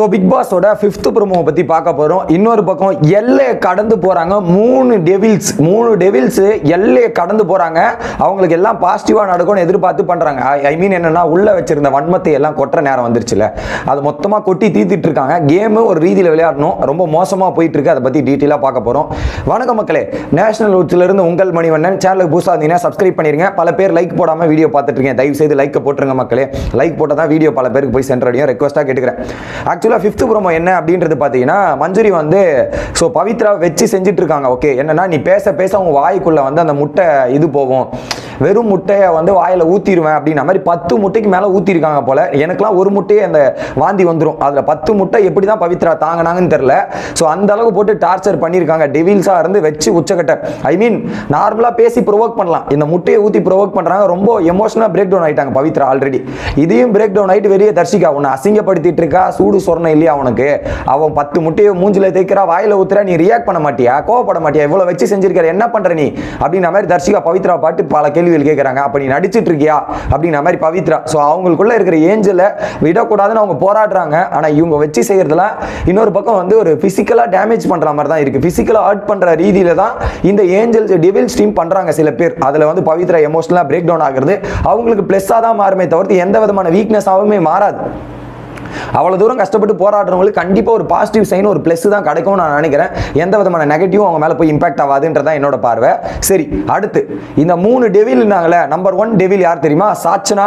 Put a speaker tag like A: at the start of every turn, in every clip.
A: So big பாஸோட fifth ப்ரோமோவை பற்றி பார்க்க போகிறோம் இன்னொரு பக்கம் எல்லையை கடந்து போகிறாங்க மூணு டெவில்ஸ் மூணு டெவில்ஸ் எல்லையை கடந்து போகிறாங்க அவங்களுக்கு எல்லாம் பாசிட்டிவாக நடக்கும்னு எதிர்பார்த்து பண்ணுறாங்க ஐ மீன் என்னென்னா உள்ளே வச்சிருந்த வன்மத்தை எல்லாம் கொட்டுற நேரம் வந்துருச்சுல. அது மொத்தமாக கொட்டி தீர்த்துட்டு இருக்காங்க. கேமு ஒரு ரீதியில் விளையாடணும். ரொம்ப மோசமாக போயிட்டு இருக்கு. அதை பற்றி டீட்டெயிலாக பார்க்க போகிறோம் வணக்க மக்களே. நேஷனல் இருந்து உங்கள் மணிவண்ணன். சேனலுக்கு புதுசாக இருந்தீங்கன்னா சப்ஸ்கிரைப் பண்ணிருங்க. பல பேர் லைக் போடாமல் வீடியோ பார்த்துட்டு இருக்கேன். தயவு செய்து லைக் போட்டுருங்க மக்களே. லைக் போட்டால் தான் வீடியோ பல பேருக்கு போய் சென்றடையும். ரெக்வஸ்ட்டாக கேட்டுக்கிறேன். ஆக்சுவலாக ஃபிஃப்த் ப்ரோமோ என்ன அப்படின்றது பார்த்தீங்கன்னா மஞ்சுரி வந்து ஸோ பவித்ரா வச்சு செஞ்சுட்டு இருக்காங்க ஓகே என்னன்னா நீ பேச பேச அவங்க வாய்க்குள்ள வந்து அந்த முட்டை இது போகும். வெறும் முட்டையை வந்து வாயில் ஊற்றிடுவேன் அப்படின்ற மாதிரி பத்து முட்டைக்கு மேலே ஊற்றிருக்காங்க போல். எனக்குலாம் ஒரு முட்டையே அந்த வாந்தி வந்துடும் அதில் பத்து முட்டை எப்படி தான் பவித்ரா தாங்கினாங்கன்னு தெரில ஸோ அந்த அளவுக்கு போட்டு டார்ச்சர் பண்ணியிருக்காங்க டெவில்ஸாக இருந்து வச்சு உச்சக்கட்ட. ஐ மீன் நார்மலாக பேசி ப்ரொவோக் பண்ணலாம். இந்த முட்டையை ஊற்றி ப்ரொவோக் பண்ணுறாங்க ரொம்ப எமோஷனலாக பிரேக் டவுன் ஆயிட்டாங்க பவித்ரா ஆல்ரெடி இதையும் பிரேக் டவுன் ஆகிட்டு வெளியே தர்ஷிகா உன்னை அசிங்கப்படுத்திட்டு இருக்கா? சூடு சொரணம் இல்லையா அவனுக்கு அவன் பத்து முட்டையை மூஞ்சில் தேய்க்கிறா வாயில் ஊத்துறா நீ ரியாக்ட் பண்ண மாட்டியா? கோவப்பட மாட்டியா? இவ்வளோ வச்சு செஞ்சிருக்கிற என்ன பண்ணுற நீ? அப்படின்ற மாதிரி தர்ஷிகா பவித்ரா பாட்டு பல கேள்விகள் கேட்குறாங்க அப்போ நீ நடிச்சிட்டு இருக்கியா அப்படிங்கிற மாதிரி பவித்ரா. ஸோ அவங்களுக்குள்ள இருக்கிற ஏஞ்சலை விடக்கூடாதுன்னு அவங்க போராடுறாங்க. ஆனால் இவங்க வச்சு செய்யறதுல இன்னொரு பக்கம் வந்து ஒரு ஃபிசிக்கலாக டேமேஜ் பண்ற மாதிரி தான் இருக்கு. ஃபிசிக்கலாக ஹர்ட் பண்ற ரீதியில தான் இந்த ஏஞ்சல்ஸ் டிவில் ஸ்ட்ரீம் பண்றாங்க சில பேர். அதில் வந்து பவித்ரா எமோஷனலாக பிரேக் டவுன் ஆகுறது. அவங்களுக்கு ப்ளஸ்ஸாக தான் மாறுமே தவிர்த்து எந்த விதமான வீக்னஸாகவுமே மாறாது. அவ்வளோ தூரம் கஷ்டப்பட்டு போராடுறவங்களுக்கு கண்டிப்பாக ஒரு பாசிட்டிவ் சைன் ஒரு ப்ளஸ் தான் கிடைக்கும்னு நான் நினைக்கிறேன். எந்த விதமான நெகட்டிவும் அவங்க மேலே போய் இம்பாக்ட் ஆகாதுன்றதான் என்னோட பார்வை. சரி அடுத்து. இந்த மூணு டெவில்னாங்களே நம்பர் ஒன் டெவில் யார் தெரியுமா? சாச்சனா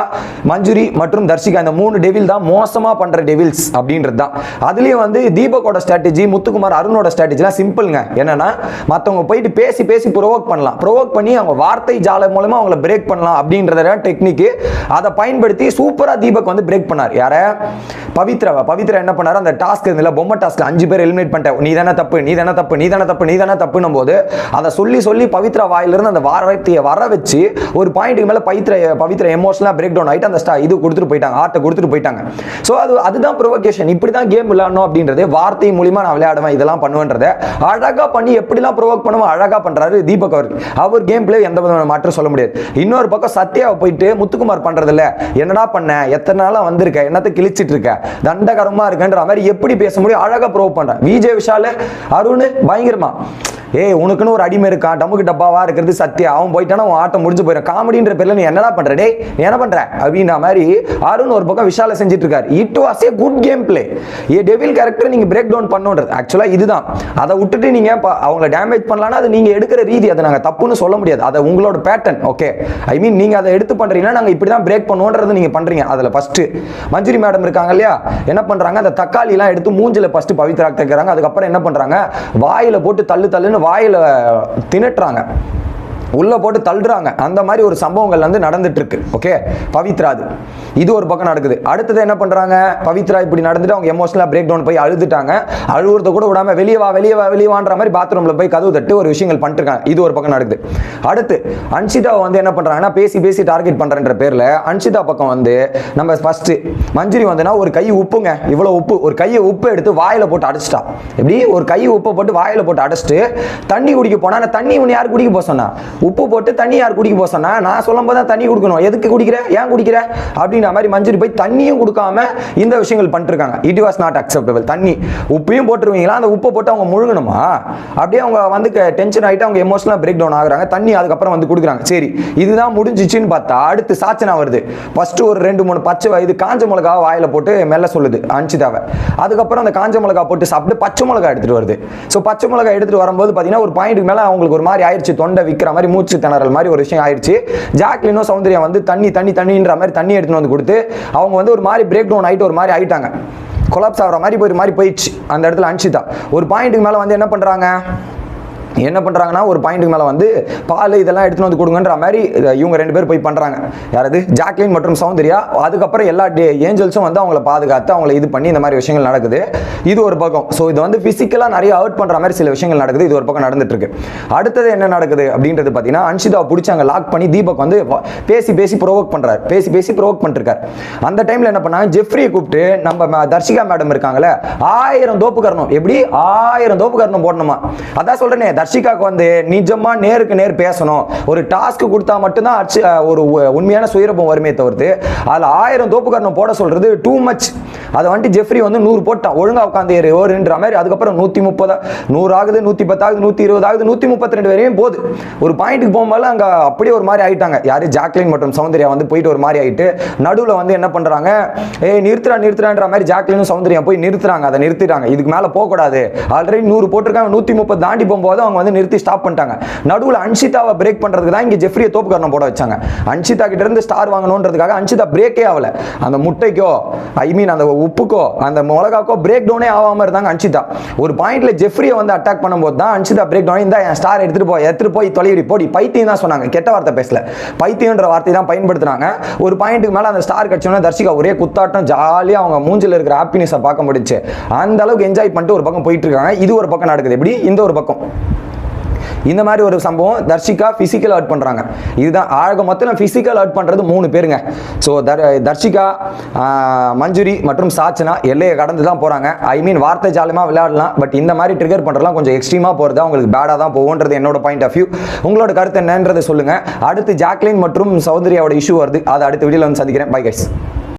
A: மஞ்சுரி மற்றும் தர்ஷிகா. இந்த மூணு டெவில் தான் மோசமாக பண்ணுற டெவில்ஸ் அப்படின்றது தான் அதுலேயும் வந்து தீபக்கோட ஸ்ட்ராட்டஜி முத்துக்குமார் அருணோட ஸ்ட்ராட்டஜிலாம் சிம்பிள்ங்க என்னன்னா மற்றவங்க போயிட்டு பேசி பேசி ப்ரொவோக் பண்ணலாம். ப்ரொவோக் பண்ணி அவங்க வார்த்தை ஜால மூலமாக அவங்கள பிரேக் பண்ணலாம் அப்படின்றத டெக்னிக்கு அதை பயன்படுத்தி சூப்பராக தீபக் வந்து பிரேக் பண்ணார். யாரை? பவித்ராவை பவித்ரா என்ன பண்ணார்? அந்த டாஸ்க் இருந்தில்ல பொம்மை டாஸ்க் அஞ்சு பேர் எலிமினேட் பண்ணிட்டேன் நீ தானே தப்பு நீ தானே தப்பு நீ தானே தப்பு நீ தானே தப்புன்னும் போது அதை சொல்லி சொல்லி பவித்ரா வாயிலிருந்து அந்த வார்த்தையை வர வச்சு ஒரு பாயிண்ட்டுக்கு மேலே பவித்ர பவித்ரா எமோஷனலாக பிரேக் டவுன் ஆகிட்டு அந்த ஸ்டா இது கொடுத்துட்டு போயிட்டாங்க ஆர்ட்டை கொடுத்துட்டு போயிட்டாங்க. ஸோ அது அதுதான் ப்ரொவோகேஷன் இப்படி தான் கேம் விளையாடணும் அப்படின்றது வார்த்தை மூலிமா நான் விளையாடுவேன் இதெல்லாம் பண்ணுவேன்றதை அழகாக பண்ணி எப்படிலாம் ப்ரொவோக் பண்ணுவோம் அழகாக பண்ணுறாரு தீபக் அவர். அவர் கேம் பிளே எந்த விதமான மாற்றம் சொல்ல முடியாது. இன்னொரு பக்கம் சத்யாவை போயிட்டு முத்துக்குமார் பண்ணுறதில்ல என்னடா பண்ண? எத்தனை நாளாக வந்திருக்க? என்னத்தை கிழிச்சிட்டு இருக்க? தண்டகரமா இருக்குன்ற மாதிரி எப்படி பேச முடியும்? அழகா ப்ரூவ் பண்றேன். விஜய் விஷால் அருண் பயங்கரமா. ஏய் உனக்குன்னு ஒரு அடிமை இருக்கா? டமுக்கு டப்பாவா இருக்கிறது சத்யா அவன் போயிட்டானா உன் ஆட்டம் முடிஞ்சு போயிடும். காமெடின்ற பேர்ல நீ என்னடா பண்ற? டே நீ என்ன பண்ற? அப்படின்ற மாதிரி அருண் ஒரு பக்கம் விஷால செஞ்சுட்டு இருக்காரு. It was a good game play a devil character நீங்க பிரேக் டவுன் பண்ணுன்றது. ஆக்சுவலா இதுதான். அதை விட்டுட்டு நீங்க அவங்கள டேமேஜ் பண்ணலாம்னா அது நீங்க எடுக்கிற ரீதி. அதை நாங்க தப்புன்னு சொல்ல முடியாது. அதை உங்களோட பேட்டர்ன் ஓகே ஐ மீன் நீங்க அதை எடுத்து பண்றீங்கன்னா நாங்க இப்படி தான் பிரேக் பண்ணுவோன்றது நீங்க பண்றீங்க. அதுல ஃபர்ஸ்ட் மஞ்சுரி மேடம் இருக்காங்க இல்லையா? என்ன பண்றாங்க? அந்த தக்காளி எல்லாம் எடுத்து மூஞ்சில ஃபர்ஸ்ட் பவித்ரா தைக்கிறாங்க அதுக்கப்புறம் என்ன பண்றாங்க? வாயில போட்டு தள்ளு தள்ளுன்னு வாயில திணட்டுறாங்க. உள்ளே போட்டு தள்ளுறாங்க. அந்த மாதிரி ஒரு சம்பவங்கள் வந்து நடந்துட்டு இருக்கு ஓகே பவித்ரா அது. இது ஒரு பக்கம் நடக்குது. அடுத்தது என்ன பண்ணுறாங்க பவித்ரா இப்படி நடந்துட்டு அவங்க எமோஷனலாக பிரேக் டவுன் போய் அழுதுட்டாங்க. அழுகுறத கூட விடாம வெளியே வா வெளியே வா வெளியே வான்ற மாதிரி பாத்ரூமில் போய் கதவு தட்டு ஒரு விஷயங்கள் பண்ணிட்டுருக்காங்க. இது ஒரு பக்கம் நடக்குது. அடுத்து அன்ஷிதா வந்து என்ன பண்ணுறாங்கன்னா பேசி பேசி டார்கெட் பண்ணுறன்ற பேரில் அன்ஷிதா பக்கம் வந்து நம்ம ஃபஸ்ட்டு மஞ்சுரி வந்துன்னா ஒரு கை உப்புங்க. இவ்வளோ உப்பு. ஒரு கையை உப்பு எடுத்து வாயில் போட்டு அடிச்சிட்டா. எப்படி? ஒரு கை உப்பை போட்டு வாயில் போட்டு அடைச்சிட்டு தண்ணி குடிக்க போனா தண்ணி உன்னை யார் குடிக்க போக சொன்னா? உப்பு போட்டு தண்ணி யார் குடிக்க போக சொன்னா நான் சொல்லும் போது தான் தண்ணி கொடுக்கணும். எதுக்கு குடிக்கிற? ஏன் குடிக்கிற? அப்படின்ற மாதிரி மஞ்சள் போய் தண்ணியும் கொடுக்காம இந்த விஷயங்கள் பண்ணிருக்காங்க இட் வாஸ் நாட் அக்செப்டபிள் தண்ணி உப்பையும் போட்டுருவீங்களா? அந்த உப்பை போட்டு அவங்க முழுங்கணுமா அப்படியே அவங்க வந்து டென்ஷன் ஆகிட்டு அவங்க எமோஷனலாக பிரேக் டவுன் ஆகுறாங்க. தண்ணி அதுக்கப்புறம் வந்து கொடுக்குறாங்க. சரி இதுதான் முடிஞ்சிச்சுன்னு பார்த்தா அடுத்து சாச்சனா வருது. ஃபர்ஸ்ட் ஒரு ரெண்டு மூணு பச்சை இது காஞ்ச மிளகா வாயில போட்டு மெல்ல சொல்லுது அன்சிதாவை அதுக்கப்புறம் அந்த காஞ்ச மிளகா போட்டு சாப்பிட்டு பச்சை மிளகா எடுத்துட்டு வருது. ஸோ பச்சை மிளகா எடுத்துட்டு வரும்போது பார்த்தீங்கன்னா ஒரு பாயிண்ட்டுக்கு மேலே அவங்களுக்கு ஒரு மாதிரி ஆயிடுச்சு தொண்டை விற்கிற மாதிரி மூச்சு திணறல் மாதிரி ஒரு விஷயம் ஆயிடுச்சு. ஜாக்லினும் சௌந்தர்யா வந்து தண்ணி தண்ணி தண்ணின்ற மாதிரி தண்ணி எடுத்துன்னு வந்து கொடுத்து அவங்க வந்து ஒரு மாதிரி பிரேக் டவுன் ஆகிட்டு ஒரு மாதிரி ஆயிட்டாங்க. கொலாப்ஸ் ஆகிற மாதிரி ஒரு மாதிரி போயிடுச்சு. அந்த இடத்துல அன்ஷிதா. ஒரு பாயிண்ட்டுக்கு மேலே வந்து என்ன பண்ணுறாங்க என்ன பண்ணுறாங்கன்னா ஒரு பாயிண்ட்டுக்கு மேலே வந்து பால் இதெல்லாம் எடுத்துன்னு வந்து கொடுங்கன்ற மாதிரி இவங்க ரெண்டு பேர் போய் பண்ணுறாங்க யாராவது ஜாக்லின் மற்றும் சௌந்தர்யா. அதுக்கப்புறம் எல்லா டே ஏஞ்சல்ஸும் வந்து அவங்கள பாதுகாத்து அவங்கள இது பண்ணி இந்த மாதிரி விஷயங்கள் நடக்குது. இது ஒரு பக்கம். ஸோ இது வந்து ஃபிசிக்கலாக நிறைய அவுட் பண்ணுற மாதிரி சில விஷயங்கள் நடக்குது. இது ஒரு பக்கம் நடந்துட்டு இருக்கு அடுத்தது என்ன நடக்குது அப்படின்றது பார்த்தீங்கன்னா அன்ஷிதாவை பிடிச்சாங்க லாக் பண்ணி தீபக் வந்து பேசி பேசி ப்ரொவோக் பண்ணுறாரு பேசி பேசி ப்ரொவோக் பண்ணிருக்காரு அந்த டைமில் என்ன பண்ணாங்க? ஜெஃப்ரியை கூப்பிட்டு நம்ம தர்ஷிகா மேடம் இருக்காங்களே ஆயிரம் தோப்பு கரணும் எப்படி? ஆயிரம் தோப்பு கரணும் போடணுமா? அதான் சொல்றேனே ஹர்ஷிகாவுக்கு வந்து நிஜமா நேருக்கு நேர் பேசணும். ஒரு டாஸ்க் கொடுத்தா மட்டும்தான் அச்சு ஒரு உ- உண்மையான சுயரூபம் வருமே தவிர்த்து அதில் ஆயிரம் தோப்புக்காரனை போட சொல்றது டூ மச் அதை வந்துட்டு ஜெஃப்ரி வந்து நூறு போட்டான். ஒழுங்கா உட்காந்து ஏறு ஓருன்ற மாதிரி. அதுக்கப்புறம் நூற்றி முப்பதா நூறு ஆகுது நூற்றி பத்தாகுது நூற்றி இருபது ஆகுது நூற்றி முப்பத்தி ரெண்டு வரையும் போகுது. ஒரு பாயிண்ட்டுக்கு போகும்போது அங்கே அப்படியே ஒரு மாதிரி ஆயிட்டாங்க. யாரு? ஜாக்லின் மற்றும் சௌந்தர்யா வந்து போயிட்டு ஒரு மாதிரி ஆயிட்டு நடுவில் வந்து என்ன பண்றாங்க? ஏய் நிறுத்துறா நிறுத்துறான்ற மாதிரி ஜாக்லினும் சௌந்தர்யா போய் நிறுத்துறாங்க. அதை நிறுத்திட்டாங்க. இதுக்கு மேலே போகக்கூடாது. ஆல்ரெடி நூறு போட்டிருக்காங்க. நூற்றி முப்பது தாண்டி போகும்போது அவங்க வந்து நிறுத்தி ஸ்டாப் பண்ணிட்டாங்க. நடுவில் அன்ஷிதாவை பிரேக் பண்ணுறதுக்கு தான் இங்கே ஜெஃப்ரியை தோப்புக்காரணம் போட வச்சாங்க. அன்ஷிதா கிட்ட இருந்து ஸ்டார் வாங்கணுன்றதுக்காக அன்ஷிதா பிரேக்கே ஆகல அந்த முட்டைக்கோ ஐ மீன் அந்த உப்புக்கோ அந்த மிளகாக்கோ பிரேக் டவுனே ஆகாம இருந்தாங்க அன்ஷிதா. ஒரு பாயிண்ட்ல ஜெஃப்ரியை வந்து அட்டாக் பண்ணும்போது தான் அன்ஷிதா பிரேக் டவுன் இந்த என் ஸ்டார் எடுத்துட்டு போய் எடுத்துட்டு போய் தொலைவிடி போடி. பைத்தியம் தான் சொன்னாங்க. கெட்ட வார்த்தை பேசல. பைத்தியம்ன்ற வார்த்தை தான் பயன்படுத்துனாங்க. ஒரு பாயிண்ட்டுக்கு மேலே அந்த ஸ்டார் கட்சியோட தர்ஷிகா ஒரே குத்தாட்டம் ஜாலியாக அவங்க மூஞ்சில இருக்கிற ஹாப்பினஸை பார்க்க முடிச்சு அந்த அளவுக்கு என்ஜாய் பண்ணிட்டு ஒரு பக்கம் போயிட்டு இருக்காங்க. இது ஒரு பக்கம் நடக்குது. எப்படி? இந்த ஒரு பக்கம். இந்த மாதிரி ஒரு சம்பவம் தர்ஷிகா ஃபிசிக்கல் அவுட் பண்ணுறாங்க இதுதான் ஆழக மொத்தம் ஃபிசிக்கல் அவுட் பண்ணுறது மூணு பேருங்க. ஸோ தர் தர்ஷிகா மஞ்சுரி மற்றும் சாச்சனா எல்லையை கடந்து தான் போகிறாங்க ஐ மீன் வார்த்தை ஜாலமாக விளையாடலாம் பட் இந்த மாதிரி ட்ரிகர் பண்ணுறதுலாம் கொஞ்சம் எக்ஸ்ட்ரீமாக போகிறது அவங்களுக்கு பேடாக தான் போகுன்றது என்னோட பாயிண்ட் ஆஃப் வியூ உங்களோட கருத்து என்னன்றதை சொல்லுங்கள் அடுத்து ஜாக்லின் மற்றும் சௌந்தர்யாவோட இஷ்யூ வருது. அதை அடுத்த வீடியோவில் வந்து சந்திக்கிறேன். Bye guys